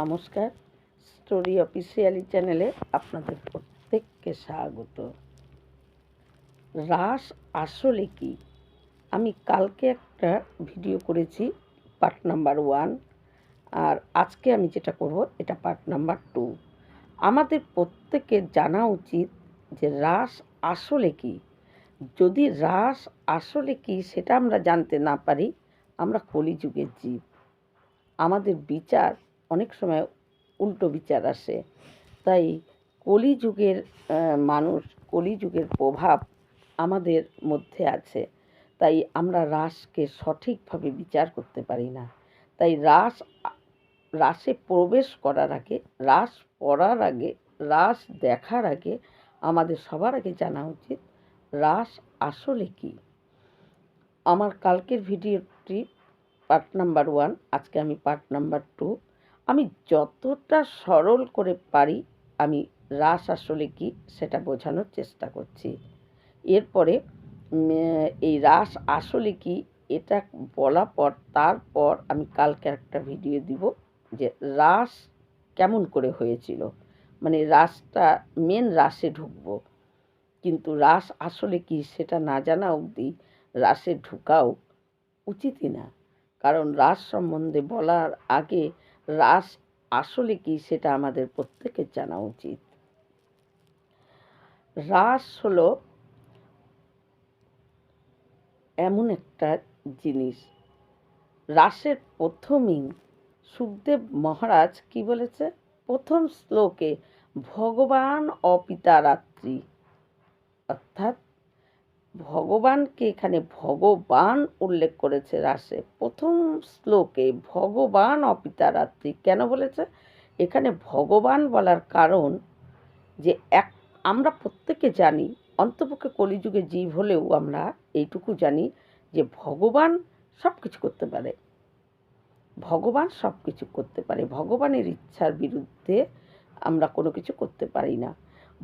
নমস্কার। Story officially চ্যানেলে আপনাদের প্রত্যেককে স্বাগত। রাস আসলে কি? আমি কালকে একটা ভিডিও করেছি, পার্ট নাম্বার ওয়ান। আর আজকে আমি যেটা করব, এটা পার্ট নাম্বার টু। আমাদের প্রত্যেকের জানা উচিত যে রাস আসলে কি। যদি রাস আসলে কি, সেটা আমরা জানতে না পারি, আমরা কলিযুগের জীব। আমাদের বিচার অনেক সময় উল্টো বিচার আসে। তাই কলিযুগের মানুষ, কলিযুগের প্রভাব আমাদের মধ্যে আছে। তাই আমরা রাসকে সঠিকভাবে বিচার করতে পারি না। তাই রাস, রাসে প্রবেশ করার আগে, রাস পড়ার আগে, রাস দেখার আগে আমাদের সবার আগে জানা উচিত, রাস আসলে কি। আমার কালকের ভিডিওটি পার্ট নাম্বার ওয়ান, আজকে আমি পার্ট নাম্বার টু আমি যতটা সরল করে পারি, আমি রাস আসলে কি সেটা বোঝানোর চেষ্টা করছি। এরপরে এই রাস আসলে কি এটা বলা পর, তারপর আমি কালকে একটা ভিডিও দিব যে রাস কেমন করে হয়েছিল। মানে রাসটা মেন রাসে ঢুকবো। কিন্তু রাস আসলে কি সেটা না জানা অবধি রাসে ঢুকাও উচিতই না। কারণ রাস সম্বন্ধে বলার আগে রাস আসলে কি সেটা আমাদের প্রত্যেকের জানা উচিত। রাস হলো এমন একটা জিনিস। রাসের প্রথমেই সুখদেব মহারাজ কি বলেছে? প্রথম শ্লোকে, ভগবান অপিতারাত্রি। অর্থাৎ ভগবানকে এখানে ভগবান উল্লেখ করেছে রাসে প্রথম শ্লোকে ভগবান অপিতারাত্রি কেন বলেছে? এখানে ভগবান বলার কারণ যে এক, আমরা প্রত্যেকে জানি, অন্তপক্ষে কলিযুগে জীব হলেও আমরা এইটুকু জানি যে ভগবান সব কিছু করতে পারে। ভগবান সব কিছু করতে পারে। ভগবানের ইচ্ছার বিরুদ্ধে আমরা কোনো কিছু করতে পারি না।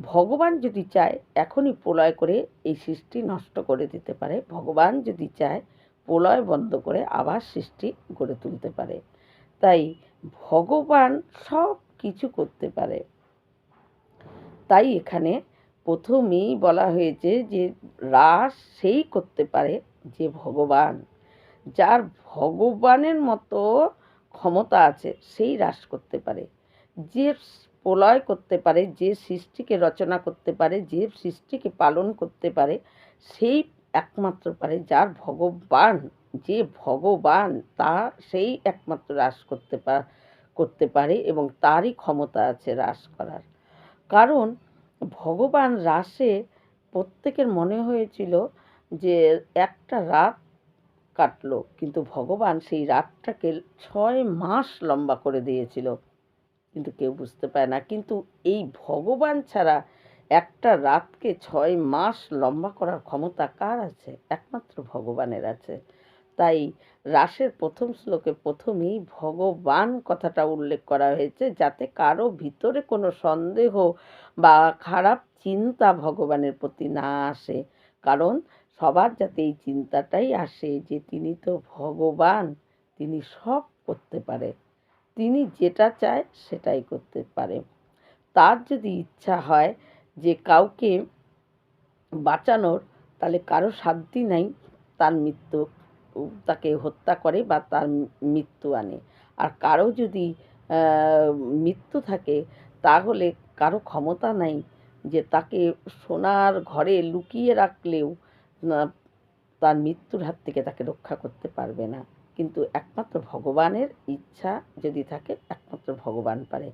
ভগবান যদি চায়, এখনই প্রলয় করে এই সৃষ্টি নষ্ট করে দিতে পারে। ভগবান যদি চায়, প্রলয় বন্ধ করে আবার সৃষ্টি গড়ে তুলতে পারে। তাই ভগবান সব কিছু করতে পারে। তাই এখানে প্রথমেই বলা হয়েছে যে, রাস সেই করতে পারে যে ভগবান। যার ভগবানের মতো ক্ষমতা আছে, সেই হ্রাস করতে পারে। যে প্রলয় করতে পারে, যে সৃষ্টিকে রচনা করতে পারে, যে সৃষ্টিকে পালন করতে পারে, সেই একমাত্র পারে যার ভগবান, যে ভগবান তা সেই একমাত্র হ্রাস করতে পার করতে পারে এবং তারই ক্ষমতা আছে হ্রাস করার। কারণ ভগবান রাসে প্রত্যেকের মনে হয়েছিল যে একটা রাত কাটলো, কিন্তু ভগবান সেই রাতটাকে ছয় মাস লম্বা করে দিয়েছিল। কিন্তু কেউ বুঝতে পারে না। কিন্তু এই ভগবান ছাড়া একটা রাতকে ছয় মাস লম্বা করার ক্ষমতা কার আছে? একমাত্র ভগবানের আছে। তাই রাসের প্রথম শ্লোকে প্রথমেই ভগবান কথাটা উল্লেখ করা হয়েছে, যাতে কারও ভিতরে কোনো সন্দেহ বা খারাপ চিন্তা ভগবানের প্রতি না আসে। কারণ সবার যাতে এই চিন্তাটাই আসে যে তিনি তো ভগবান, তিনি সব করতে পারে। তিনি যেটা চায় সেটাই করতে পারে। তার যদি ইচ্ছা হয় যে কাউকে বাঁচানোর, তাহলে কারও সাধ্যই নাই তার মৃত্যু, তাকে হত্যা করে বা তার মৃত্যু আনে। আর কারও যদি মৃত্যু থাকে, তাহলে কারও ক্ষমতা নাই যে তাকে সোনার ঘরে লুকিয়ে রাখলেও তার মৃত্যুর হাত থেকে তাকে রক্ষা করতে পারবে না। কিন্তু একমাত্র ভগবানের ইচ্ছা যদি থাকে, একমাত্র ভগবান পারে।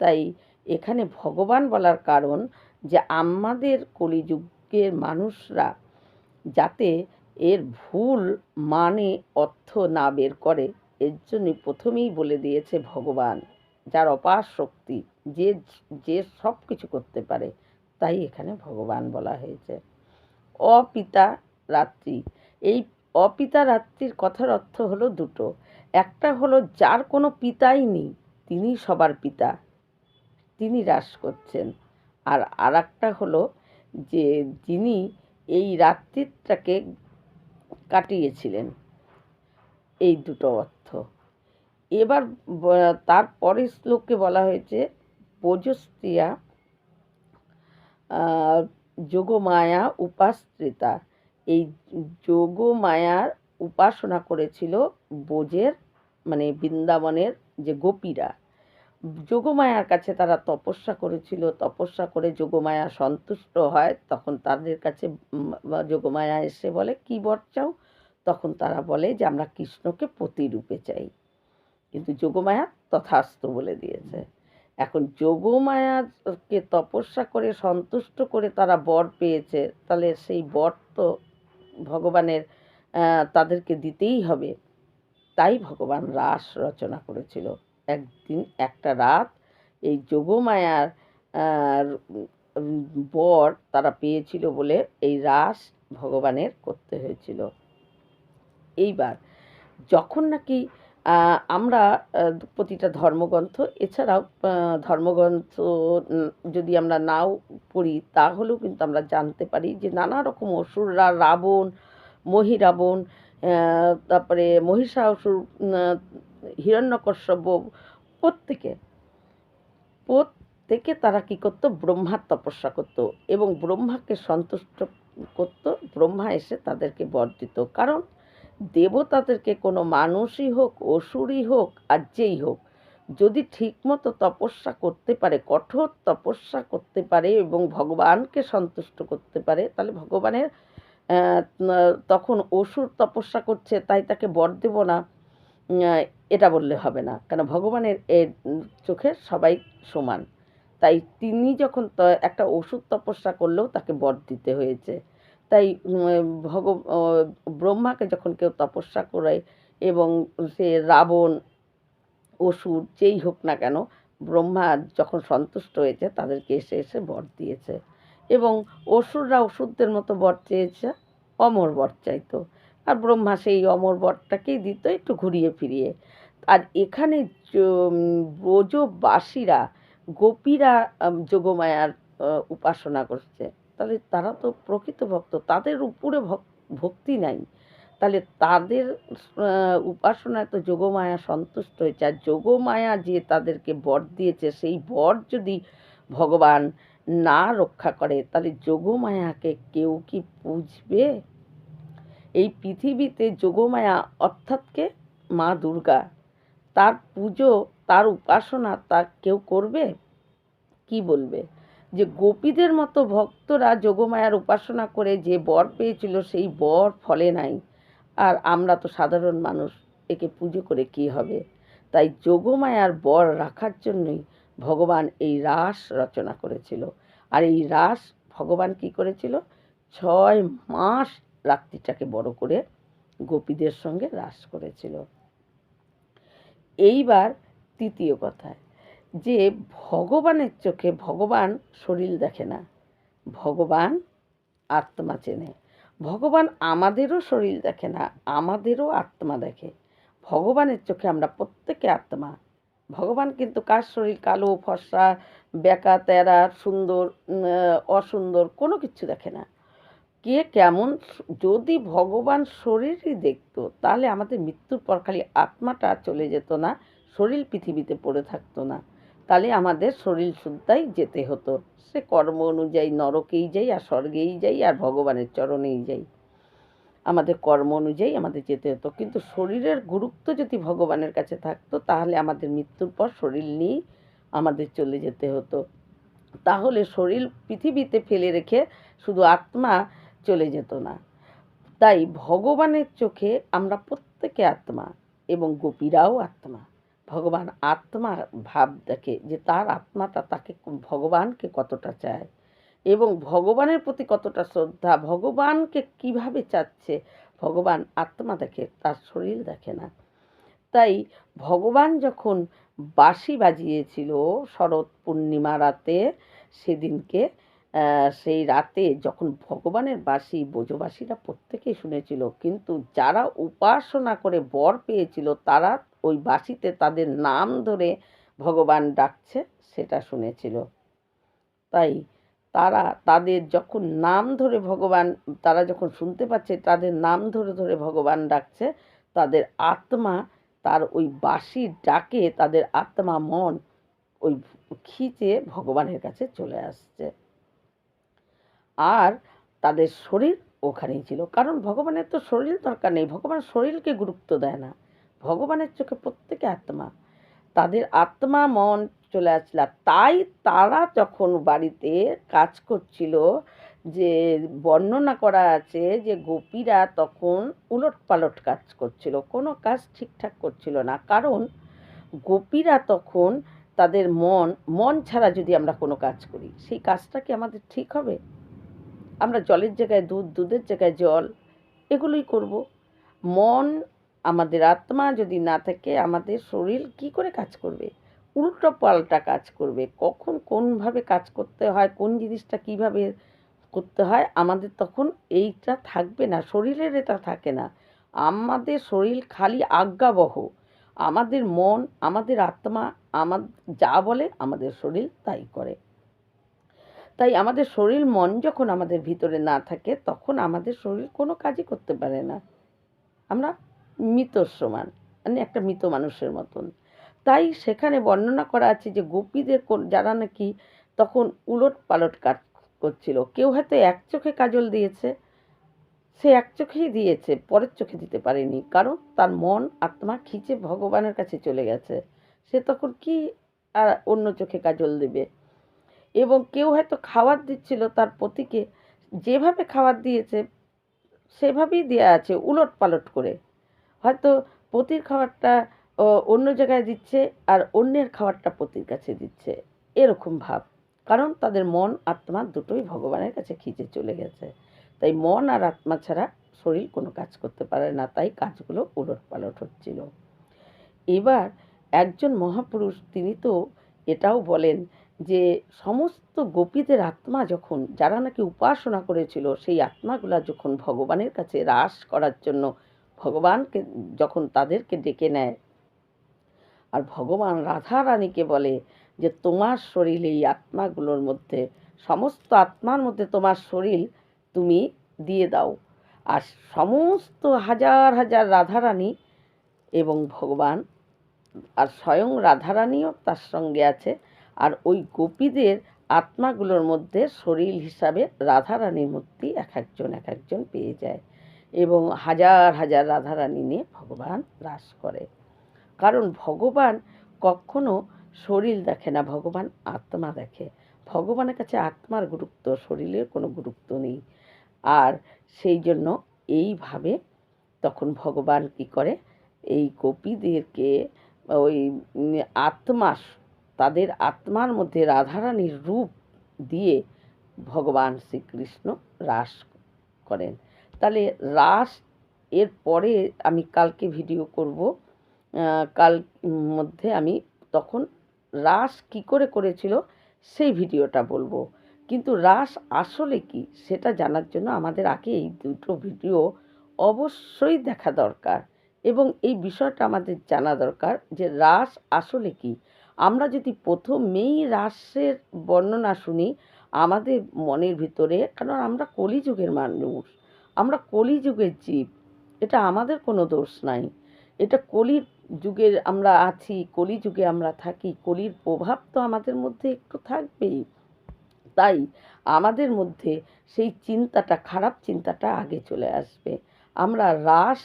তাই এখানে ভগবান বলার কারণ যে আমাদের কলিযুগের মানুষরা যাতে এর ভুল মানে অর্থ না বের করে, এর জন্য প্রথমেই বলে দিয়েছে ভগবান, যার অপার শক্তি, যে যে সব কিছু করতে পারে, তাই এখানে ভগবান বলা হয়েছে। অপিতা রাত্রি, এই অপিতা রাত্রির কথার অর্থ হলো দুটো। একটা হলো যার কোনো পিতাই নেই, তিনি সবার পিতা, তিনি হ্রাস করছেন। আর আর একটা হলো যে যিনি এই রাত্রিটাকে কাটিয়েছিলেন। এই দুটো অর্থ। এবার তার পরের শ্লোকে বলা হয়েছে বোজস্ত্রিয়া যোগমায়া উপাস্ত্রিতা এই যোগমায়ার উপাসনা করেছিল বোজের মানে বৃন্দাবনের যে গোপীরা। যোগমায়ার কাছে তারা তপস্যা করেছিল। তপস্যা করে যোগমায়া সন্তুষ্ট হয়। তখন তাদের কাছে যোগমায়া এসে বলে, কি বর চাও? তখন তারা বলে যে, আমরা কৃষ্ণকে প্রতিরূপে চাই। কিন্তু যোগমায়া তথাস্তু বলে দিয়েছে। এখন যোগমায়াকে তপস্যা করে সন্তুষ্ট করে তারা বর পেয়েছে, তাহলে সেই বর তো ভগবানের তাদেরকে দিতেই হবে। তাই ভগবান রাস রচনা করেছিল। একদিন একটা রাত এই যোগমায়ার বর তারা পেয়েছিল বলে এই রাস ভগবানের করতে হয়েছিল। এইবার যখন নাকি আমরা প্রতিটা ধর্মগ্রন্থ, এছাড়াও ধর্মগ্রন্থ যদি আমরা নাও পড়ি, তাহলেও কিন্তু আমরা জানতে পারি যে নানা রকম অসুররা, রাবণ, মহিরাবণ তারপরে মহিষাসুর হিরণ্যকশ্যপ, প্রত্যেকে প্রত্যেকে তারা কি করতো? ব্রহ্মার তপস্যা করতো এবং ব্রহ্মাকে সন্তুষ্ট করতো। ব্রহ্মা এসে তাদেরকে বর দিত। কারণ দেবতাদেরকে কোনো মানুষই হোক, অসুরই হোক আর যেই হোক, যদি ঠিকমতো তপস্যা করতে পারে, কঠোর তপস্যা করতে পারে এবং ভগবানকে সন্তুষ্ট করতে পারে, তাহলে ভগবানের তখন অসুর তপস্যা করছে, তাই তাকে বর দেব না এটা বললে হবে না। কেন ভগবানের এর চোখে সবাই সমান। তাই তিনি যখন একটা ওষুধ তপস্যা করলেও তাকে বর দিতে হয়েছে। তাই ভগ ব্রহ্মাকে যখন কেউ তপস্যা করে এবং সে রাবণ, অসুর, যেই হোক না কেন, ব্রহ্মা যখন সন্তুষ্ট হয়েছে, তাদেরকে এসে এসে বর দিয়েছে। এবং অসুররা অসুরদের মতো বর চেয়েছে, অমর বর চাইতো। আর ব্রহ্মা সেই অমর বরটাকেই দিত একটু ঘুরিয়ে ফিরিয়ে। আর এখানে ব্রজবাসীরা, গোপীরা যোগমায়ার উপাসনা করছে। তাহলে তারা তো প্রকৃত ভক্ত, তাদের উপরে ভক- ভক্তি নাই। তাহলে তাদের উপাসনায় তো যোগমায়া সন্তুষ্ট হয়েছে। আর যোগমায়া যে তাদেরকে বর দিয়েছে, সেই বর যদি ভগবান না রক্ষা করে, তাহলে যোগমায়াকে কেউ কি পুজবে? এই পৃথিবীতে যোগমায়া অর্থাৎ কে? মা দুর্গা। তার পুজো, তার উপাসনা তা কেউ করবে? কি বলবে? যে গোপীদের মতো ভক্তরা যোগমায়ার উপাসনা করে যে বর পেয়েছিল, সেই বর ফলে নাই। আর আমরা তো সাধারণ মানুষ, একে পুজো করে কি হবে? তাই যোগমায়ার বর রাখার জন্যই ভগবান এই রাস রচনা করেছিল। আর এই রাস ভগবান কি করেছিল? ছয় মাস রাত্রিটাকে বড় করে গোপীদের সঙ্গে রাস করেছিল। এইবার তৃতীয় কথায় যে ভগবানের চোখে ভগবান শরীর দেখে না, ভগবান আত্মা চেনে। ভগবান আমাদেরও শরীর দেখে না, আমাদেরও আত্মা দেখে। ভগবানের চোখে আমরা প্রত্যেকে আত্মা। ভগবান কিন্তু কার শরীর? কালো, ফর্সা, বেকা, তেরা, সুন্দর অসুন্দর কোনো কিছু দেখে না। কে কেমন যদি ভগবান শরীরই দেখতো, তাহলে আমাদের মৃত্যুর পর খালি আত্মাটা চলে যেত না, শরীর পৃথিবীতে পড়ে থাকতো না। তাহলে আমাদের শরীর শুদ্ধাই যেতে হতো। সে কর্ম অনুযায়ী, নরকেই যাই আর স্বর্গেই যাই আর ভগবানের চরণেই যাই। আমাদের কর্ম অনুযায়ী আমাদের যেতে হতো। কিন্তু শরীরের গুরুত্ব যদি ভগবানের কাছে থাকতো, তাহলে আমাদের মৃত্যুর পর শরীর নিয়েই আমাদের চলে যেতে হতো। তাহলে শরীর পৃথিবীতে ফেলে রেখে শুধু আত্মা চলে যেত না। তাই ভগবানের চোখে আমরা প্রত্যেকে আত্মা এবং গোপীরাও আত্মা। ভগবান আত্মা ভাব দেখে যে তার আত্মাটা তাকে ভগবানকে কতটা চায় এবং ভগবানের প্রতি কতটা শ্রদ্ধা, ভগবানকে কীভাবে চাচ্ছে? ভগবান আত্মা দেখে, তার শরীর দেখে না। তাই ভগবান যখন বাঁশি বাজিয়েছিল শরৎ পূর্ণিমা রাতে, সেদিনকে সেই রাতে যখন ভগবানের বাঁশি ব্রজবাসীরা প্রত্যেকেই শুনেছিল, কিন্তু যারা উপাসনা করে বর পেয়েছিল, তারা ওই বাঁশিতে তাদের নাম ধরে ভগবান ডাকছে, সেটা শুনেছিল। তাই তারা, তাদের যখন নাম ধরে ভগবান, তারা যখন শুনতে পাচ্ছে, তাদের নাম ধরে ধরে ভগবান ডাকছে, তাদের আত্মা তার ওই বাঁশির ডাকে তাদের আত্মা মন ওই খিচে ভগবানের কাছে চলে আসছে। আর তাদের শরীর ওখানেই ছিল। কারণ ভগবানের তো শরীর দরকার নেই, ভগবান শরীরকে গুরুত্ব দেয় না। ভগবানের চোখে প্রত্যেকে আত্মা। তাদের আত্মা মন চলে আসছিল। তাই তারা যখন বাড়িতে কাজ করছিল, যে বর্ণনা করা আছে যে গোপীরা তখন উলট পালট কাজ করছিল, কোনো কাজ ঠিকঠাক করছিল না। কারণ গোপীরা তখন তাদের মন মন ছাড়া যদি আমরা কোনো কাজ করি, সেই কাজটা কি আমাদের ঠিক হবে? আমরা জলের জায়গায় দুধ, দুধের জায়গায় জল, এগুলোই করব। মন আমাদের আত্মা যদি না থাকে, আমাদের শরীর কি করে কাজ করবে? উল্টো পাল্টা কাজ করবে। কখন কোনভাবে কাজ করতে হয়, কোন জিনিসটা কীভাবে করতে হয়, আমাদের তখন এইটা থাকবে না, শরীরের এটা থাকে না। আমাদের শরীর খালি আজ্ঞাবহ। আমাদের মন, আমাদের আত্মা, আমার যা বলে আমাদের শরীর তাই করে। তাই আমাদের শরীর, মন যখন আমাদের ভিতরে না থাকে, তখন আমাদের শরীর কোনো কাজই করতে পারে না। আমরা মৃতর সমান মানে একটা মৃত মানুষের মতন। তাই সেখানে বর্ণনা করা আছে যে গোপীদের কোন, যারা নাকি তখন উলট পালট কাজ করছিল, কেউ হয়তো এক চোখে কাজল দিয়েছে, সে এক চোখেই দিয়েছে, পরের চোখে দিতে পারেনি, কারণ তার মন, আত্মা খিচে ভগবানের কাছে চলে গেছে। সে তখন কি আর অন্য চোখে কাজল দেবে? এবং কেউ হয়তো খাবার দিচ্ছিল, তার পতিকে যেভাবে খাবার দিয়েছে, সেভাবেই দেওয়া আছে উলট পালট করে। হয়তো পতির খাবারটা অন্য জায়গায় দিচ্ছে আর অন্যের খাবারটা পতির কাছে দিচ্ছে। এরকম ভাব। কারণ তাদের মন, আত্মা দুটোই ভগবানের কাছে খিচে চলে গেছে। তাই মন আর আত্মা ছাড়া শরীর কোনো কাজ করতে পারে না। তাই কাজগুলো উলট পালট হচ্ছিল। এবার একজন মহাপুরুষ, তিনি তো এটাও বলেন যে, সমস্ত গোপীদের আত্মা যখন, যারা নাকি উপাসনা করেছিল, সেই আত্মাগুলা যখন ভগবানের কাছে হ্রাস করার জন্য ভগবানকে যখন তাদেরকে ডেকে নেয়, আর ভগবান রাধা রানীকে বলে যে, তোমার শরীর, এই আত্মাগুলোর মধ্যে, সমস্ত আত্মার মধ্যে তোমার শরীর তুমি দিয়ে দাও। আর সমস্ত হাজার হাজার রাধারানী এবং ভগবান, আর স্বয়ং রাধারানীও তার সঙ্গে আছে, আর ওই গোপীদের আত্মাগুলোর মধ্যে শরীর হিসাবে রাধারানীর মূর্তি এক একজন এক একজন পেয়ে যায়। এবং হাজার হাজার রাধারানী নিয়ে ভগবান রাস করে। কারণ ভগবান কখনো শরীর দেখে না, ভগবান আত্মা দেখে। ভগবানের কাছে আত্মার গুরুত্ব, শরীরের কোনো গুরুত্ব নেই। আর সেই জন্য এইভাবে তখন ভগবান কি করে? এই গোপীদেরকে, ওই আত্মা, তাদের আত্মার মধ্যে রাধারানীর রূপ দিয়ে ভগবান শ্রীকৃষ্ণ রাস করেন। তাহলে রাস এর পরে আমি কালকে ভিডিও করব। কাল মধ্যে আমি তখন রাস কি করে করেছিল সেই ভিডিওটা বলব। কিন্তু রাস আসলে কি সেটা জানার জন্য আমাদের আগে এই দুটো ভিডিও অবশ্যই দেখা দরকার এবং এই বিষয়টা আমাদের জানা দরকার যে রাস আসলে কি। আমরা যদি প্রথমেই রাসের বর্ণনা শুনি, আমাদের মনের ভিতরে, কারণ আমরা কলিযুগের মানুষ আমরা কলিযুগের জীব, এটা আমাদের কোনো দোষ নাই। এটা কলির যুগের আমরা আছি, কলিযুগে আমরা থাকি, কলির প্রভাব তো আমাদের মধ্যে একটু থাকবেই। তাই আমাদের মধ্যে সেই চিন্তাটা, খারাপ চিন্তাটা আগে চলে আসবে। আমরা রাস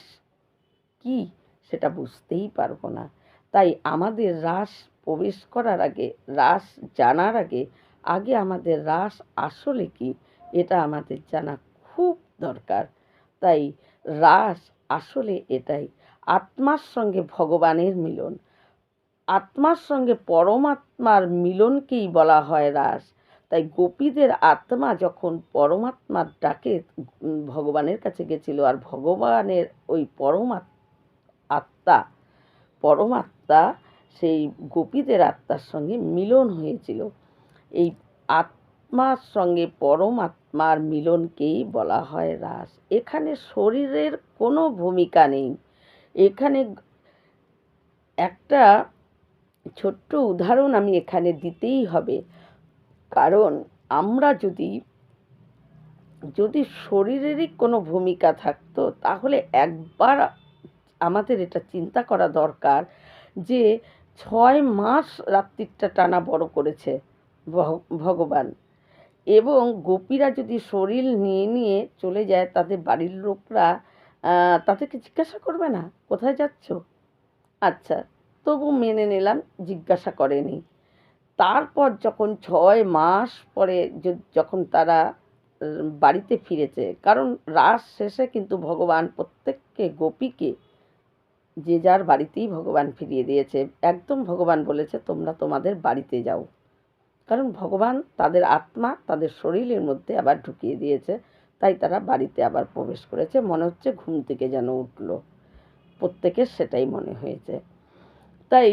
কি সেটা বুঝতেই পারব না। তাই আমাদের রাস প্রবেশ করার আগে, রাস জানার আগে আগে আমাদের রাস আসলে কি, এটা আমাদের জানা দরকার। তাই রাস আসলে এটাই, আত্মার সঙ্গে ভগবানের মিলন। আত্মার সঙ্গে পরমাত্মার মিলনকেই বলা হয় রাস। তাই গোপীদের আত্মা যখন পরমাত্মার ডাকে ভগবানের কাছে গেছিল আর ভগবানের ওই পরমাত্মা আত্মা, পরমাত্মা সেই গোপীদের আত্মার সঙ্গে মিলন হয়েছিল। এই আত্মার সঙ্গে পরমাত্মার মিলনকেই বলা হয় রাস। এখানে শরীরের কোনো ভূমিকা নেই। এখানে একটা ছোট্ট উদাহরণ আমি এখানে দিতেই হবে। কারণ আমরা যদি যদি শরীরেরই কোনো ভূমিকা থাকতো, তাহলে একবার আমাদের এটা চিন্তা করা দরকার যে ছয় মাস রাত্রিটা টানা বড় করেছে ভগ- ভগবান। এবং গোপীরা যদি শরীর নিয়ে নিয়ে চলে যায়, তাদের বাড়ির লোকরা তাদেরকে জিজ্ঞাসা করবে না? কোথায় যাচ্ছ? আচ্ছা তবু মেনে নিলাম, জিজ্ঞাসা করেনি। তারপর যখন ছয় মাস পরে যখন তারা বাড়িতে ফিরেছে, কারণ রাস শেষে কিন্তু ভগবান প্রত্যেককে গোপীকে, যে যার বাড়িতেই ভগবান ফিরিয়ে দিয়েছে, একদম ভগবান বলেছে, তোমরা তোমাদের বাড়িতে যাও। কারণ ভগবান তাদের আত্মা, তাদের শরীরের মধ্যে আবার ঢুকিয়ে দিয়েছে। তাই তারা বাড়িতে আবার প্রবেশ করেছে। মনে হচ্ছে ঘুম থেকে যেন উঠল। প্রত্যেকের সেটাই মনে হয়েছে। তাই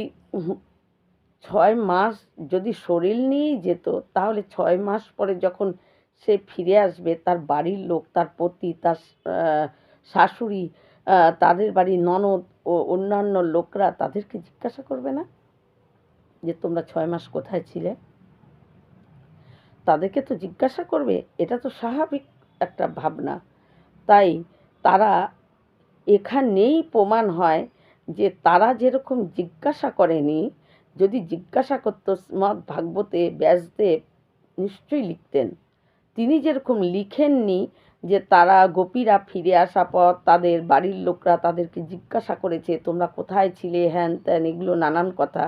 ছয় মাস যদি শরীর নিয়েই যেত, তাহলে ছয় মাস পরে যখন সে ফিরে আসবে, তার বাড়ির লোক, তার পতি, তার শাশুড়ি তাদের বাড়ির ননদ ও অন্যান্য লোকরা তাদেরকে জিজ্ঞাসা করবে না? যে তোমরা ছয় মাস কোথায় ছিলে? তাদেরকে তো জিজ্ঞাসা করবে, এটা তো স্বাভাবিক একটা ভাবনা। তাই তারা এখানেই প্রমাণ হয় যে তারা যেরকম জিজ্ঞাসা করেনি, যদি জিজ্ঞাসা করতো শ্রীমদ্ ভাগবতে, ব্যাসদেব, নিশ্চয়ই লিখতেন। তিনি যেরকম লিখেননি যে তারা গোপীরা ফিরে আসা পর তাদের বাড়ির লোকরা তাদেরকে জিজ্ঞাসা করেছে, তোমরা কোথায় ছিলে, হ্যান ত্যান, এগুলো নানান কথা,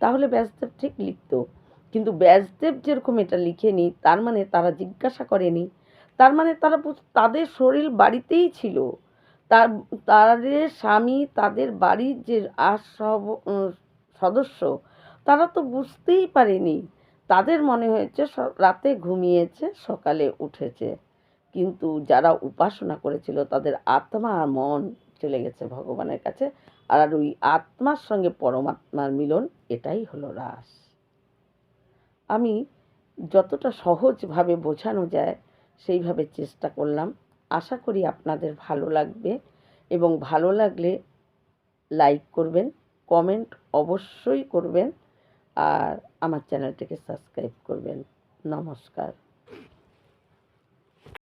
তাহলে ব্যাসদেব ঠিক লিখতো। কিন্তু ব্যাসদেব যেরকম এটা লিখেনি, তার মানে তারা জিজ্ঞাসা করেনি। তার মানে তারা তাদের শরীর বাড়িতেই ছিল। তার, তাদের স্বামী, তাদের বাড়ির যে আর সদস্য, তারা তো বুঝতেই পারেনি। তাদের মনে হয়েছে রাতে ঘুমিয়েছে, সকালে উঠেছে। কিন্তু যারা উপাসনা করেছিল, তাদের আত্মা আর মন চলে গেছে ভগবানের কাছে। আর ওই আত্মার সঙ্গে পরমাত্মার মিলন, এটাই হলো রাস। আমি যতটা সহজভাবে বোঝানো যায় সেইভাবে চেষ্টা করলাম। আশা করি আপনাদের ভালো লাগবে এবং ভালো লাগলে লাইক করবেন, কমেন্ট অবশ্যই করবেন আর আমার চ্যানেলটিকে সাবস্ক্রাইব করবেন। নমস্কার।